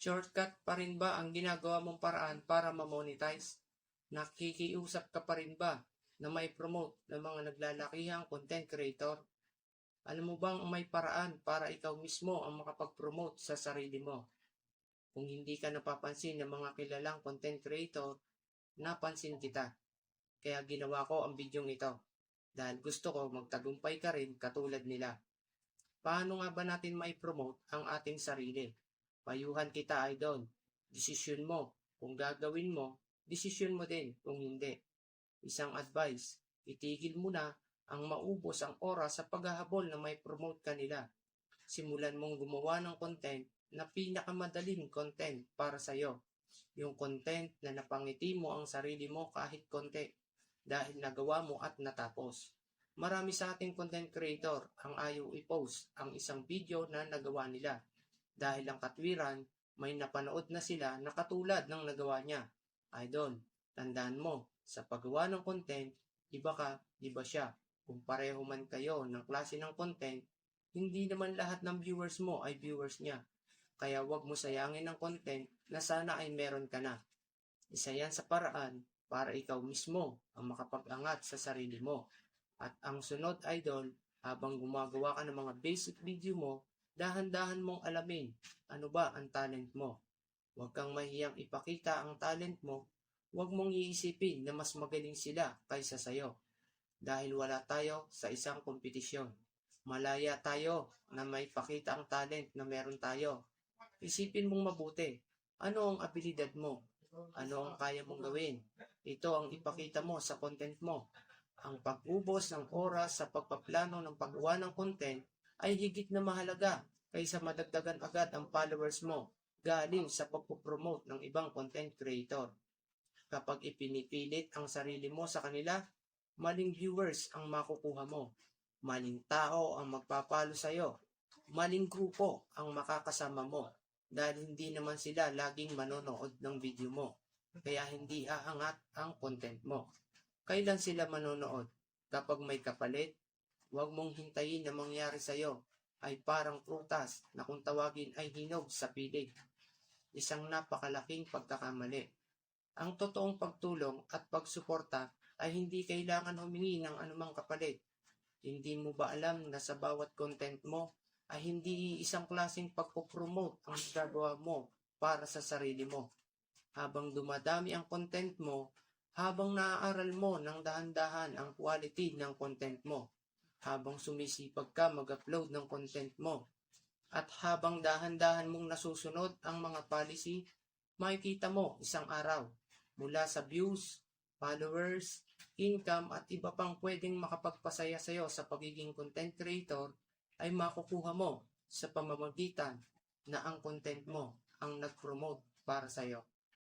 Shortcut pa rin ba ang ginagawa mong paraan para ma-monetize? Nakikiusap ka pa rin ba na may promote ng mga naglalakihang content creator? Alam mo bang may paraan para ikaw mismo ang makapag-promote sa sarili mo? Kung hindi ka napapansin ng mga kilalang content creator, napansin kita. Kaya ginawa ko ang bidyong ito dahil gusto ko magtagumpay ka rin katulad nila. Paano nga ba natin mai-promote ang ating sarili? Payuhan kita, idol. Desisyon mo. Kung gagawin mo, desisyon mo din kung hindi. Isang advice, itigil mo na ang maubos ang oras sa paghahabol na may promote ka nila. Simulan mong gumawa ng content na pinakamadaling content para sa'yo. Yung content na napangiti mo ang sarili mo kahit konti dahil nagawa mo at natapos. Marami sa ating content creator ang ayaw i-post ang isang video na nagawa nila dahil ang katwiran may napanood na sila na katulad ng nagawa niya. Idol, tandaan mo, sa paggawa ng content, iba ka, iba siya. Kung pareho man kayo ng klase ng content, hindi naman lahat ng viewers mo ay viewers niya. Kaya wag mo sayangin ang content na sana ay meron ka na. Isa yan sa paraan para ikaw mismo ang makapag-angat sa sarili mo. At ang sunod idol, habang gumagawa ka ng mga basic video mo, dahan-dahan mong alamin ano ba ang talent mo. Huwag kang mahiyang ipakita ang talent mo, huwag mong iisipin na mas magaling sila kaysa sayo. Dahil wala tayo sa isang kompetisyon. Malaya tayo na may pakita ang talent na meron tayo. Isipin mong mabuti, ano ang abilidad mo? Ano ang kaya mong gawin? Ito ang ipakita mo sa content mo. Ang pag-ubos ng oras sa pagpaplano ng paggawa ng content ay higit na mahalaga kaysa madagdagan agad ang followers mo galing sa pagpupromote ng ibang content creator. Kapag ipinipilit ang sarili mo sa kanila, maling viewers ang makukuha mo. Maling tao ang magpapalo sa'yo. Maling grupo ang makakasama mo dahil hindi naman sila laging manonood ng video mo. Kaya hindi aangat ang content mo. Kailan sila manonood? Kapag may kapalit, huwag mong hintayin na mangyari sa'yo ay parang prutas na kung tawagin ay hinog sa pilig. Isang napakalaking pagkakamali. Ang totoong pagtulong at pagsuporta ay hindi kailangan humingi ng anumang kapalit. Hindi mo ba alam na sa bawat content mo ay hindi isang klaseng pagpopromote ang gagawa mo para sa sarili mo. Habang dumadami ang content mo, habang naaaral mo ng dahan-dahan ang quality ng content mo, habang sumisipag ka mag-upload ng content mo, at habang dahan-dahan mong nasusunod ang mga policy, makikita mo isang araw mula sa views, followers, income at iba pang pwedeng makapagpasaya sa iyo sa pagiging content creator ay makukuha mo sa pamamagitan na ang content mo ang nag-promote para sa iyo.